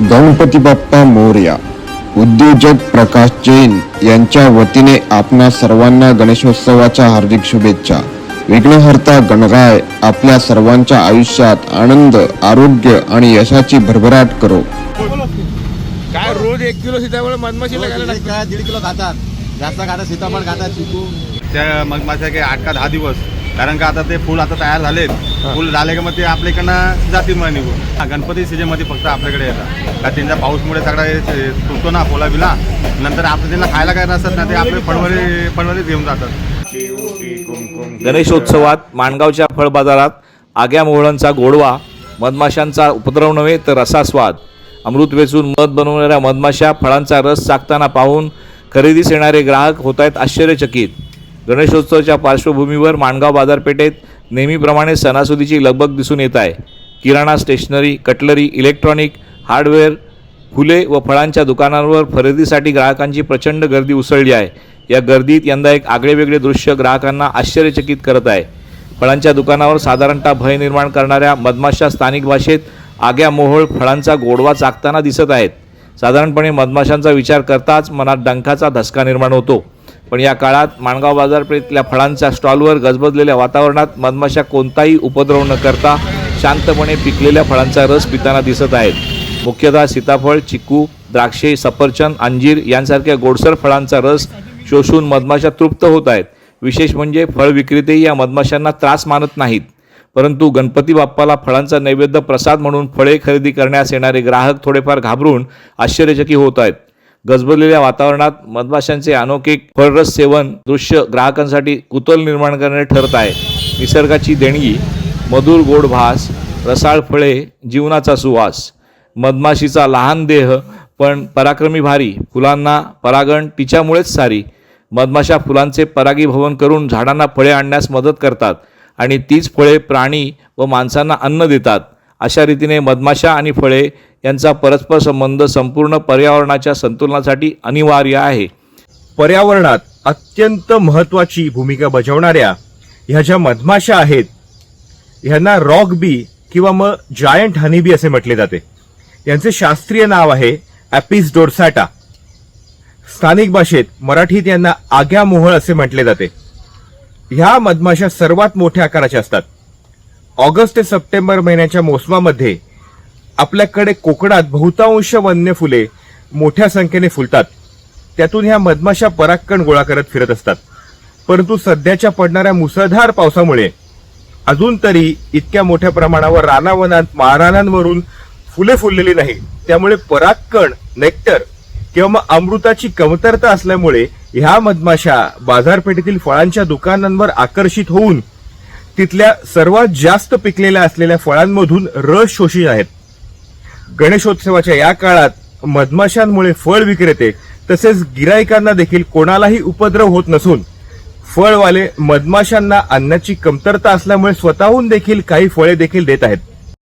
गणपती बाप्पा मोरया उद्योजक प्रकाश जैन यांच्या वतीने आपणा सर्वांना गणेशोत्सवाच्या हार्दिक शुभेच्छा. विघ्नहर्ता गणराय आपल्या सर्वांच्या आयुष्यात आनंद आरोग्य आणि यशाची भरभराट करो. काय रोज एक किलो सीताफळ मधमाशी काय? दीड किलो खातात. जास्त खातात सीताफळ खातात चिकू. त्या मधमाशा काही आठ का दहा दिवस. कारण का आता ते फुल आता तयार झालेत. फुल झाले का मग ते आपल्या इकडनं जातील मग निघून. हा, गणपती सीजनमध्ये फक्त आपल्याकडे येतात. का त्यांच्या पाऊसमुळे सगळा हे तुटतो ना पोला बिला. नंतर आपलं त्यांना खायला काय नसतात ना ते आपले फळवरी फळवरीच घेऊन जातात. गणेशोत्सवात माणगावच्या फळ बाजारात आग्या मोहळांचा गोडवा मधमाशांचा उपद्रव नव्हे तर रसास्वाद अमृत वेचून मध बनवणाऱ्या मधमाशा फळांचा रस चाकताना पाहून खरेदीस येणारे ग्राहक होत आहेत आश्चर्यचकित. गणेशोत्सवाच्या पार्श्वभूमीवर माणगाव बाजारपेठेत नेहमीप्रमाणे सणासुदीची लगबग दिसून येत आहे. किराणा स्टेशनरी कटलरी इलेक्ट्रॉनिक हार्डवेअर फुले व फळांच्या दुकानांवर खरेदीसाठी ग्राहकांची प्रचंड गर्दी उसळली आहे. या गर्दीत यंदा एक आगळेवेगळे दृश्य ग्राहकांना आश्चर्यचकित करत आहे. फळांच्या दुकानावर साधारणतः भय निर्माण करणाऱ्या मधमाशा स्थानिक भाषेत आग्या मोहोळ फळांचा गोडवा चाकताना दिसत आहेत. साधारणपणे मधमाशांचा विचार करताच मनात डंखाचा धसका निर्माण होतो. पण या काळात माणगाव बाजारपेठेतल्या फळांच्या स्टॉलवर गजबजलेल्या वातावरणात मधमाशा कोणताही उपद्रव न करता शांतपणे पिकलेल्या फळांचा रस पिताना दिसत आहेत. मुख्यतः सीताफळ चिकू द्राक्षे सफरचंद अंजीर यांसारख्या गोडसर फळांचा रस शोषून मधमाशा तृप्त होत आहेत. विशेष म्हणजे फळ विक्रेतेही या मधमाशांना त्रास मानत नाहीत. परंतु गणपती बाप्पाला फळांचा नैवेद्य प्रसाद म्हणून फळे खरेदी करण्यास येणारे ग्राहक थोडेफार घाबरून आश्चर्यचकी होत आहेत. गजबजलेल्या वातावरणात मधमाशांचे अनोखे फळरस सेवन दृश्य ग्राहकांसाठी कुतूहल निर्माण करणे ठरत आहे. निसर्गाची देणगी मधुर गोड भास रसाळ फळे जीवनाचा सुवास. मधमाशीचा लहान देह पण पराक्रमी भारी. फुलांना परागण तिच्यामुळेच सारी. मधमाशा फुलांचे परागीभवन करून झाडांना फळे आणण्यास मदत करतात आणि तीच फळे प्राणी व माणसांना अन्न देतात. अशा रीतीने मधमाशा आणि फळे यांचा परस्पर संबंध संपूर्ण पर्यावरणाच्या संतुलनासाठी अनिवार्य आहे. पर्यावरणात अत्यंत महत्त्वाची भूमिका बजावणाऱ्या ह्या ज्या मधमाशा आहेत ह्यांना रॉक बी किंवा मग जायंट हनीबी असे म्हटले जाते. यांचे शास्त्रीय नाव आहे ॲपिस डोरसॅटा स्थानिक भाषेत मराठीत यांना आग्या मोहळ असे म्हटले जाते. ह्या मधमाशा सर्वात मोठ्या आकाराच्या असतात. ऑगस्ट ते सप्टेंबर महिन्याच्या मोसमामध्ये आपल्याकडे कोकणात बहुतांश वन्य फुले मोठ्या संख्येने फुलतात. त्यातून ह्या मधमाशा परागकण गोळा करत फिरत असतात. परंतु सध्याच्या पडणाऱ्या मुसळधार पावसामुळे अजून तरी इतक्या मोठ्या प्रमाणावर रानावनात महारानांवरून फुले फुललेली नाही त्यामुळे परागकण नेक्टर किंवा मग अमृताची कमतरता असल्यामुळे ह्या मधमाशा बाजारपेठेतील फळांच्या दुकानांवर आकर्षित होऊन तिथल्या सर्वात जास्त पिकलेल्या असलेल्या फळांमधून रस शोषी आहेत. गणेशोत्सवाच्या या काळात मधमाशांमुळे फळ विक्रेते तसेच गिरायकांना देखील कोणालाही उपद्रव होत नसून फळवाले मधमाशांना अन्नाची कमतरता असल्यामुळे स्वतःहून देखील काही फळे देखील देत आहेत.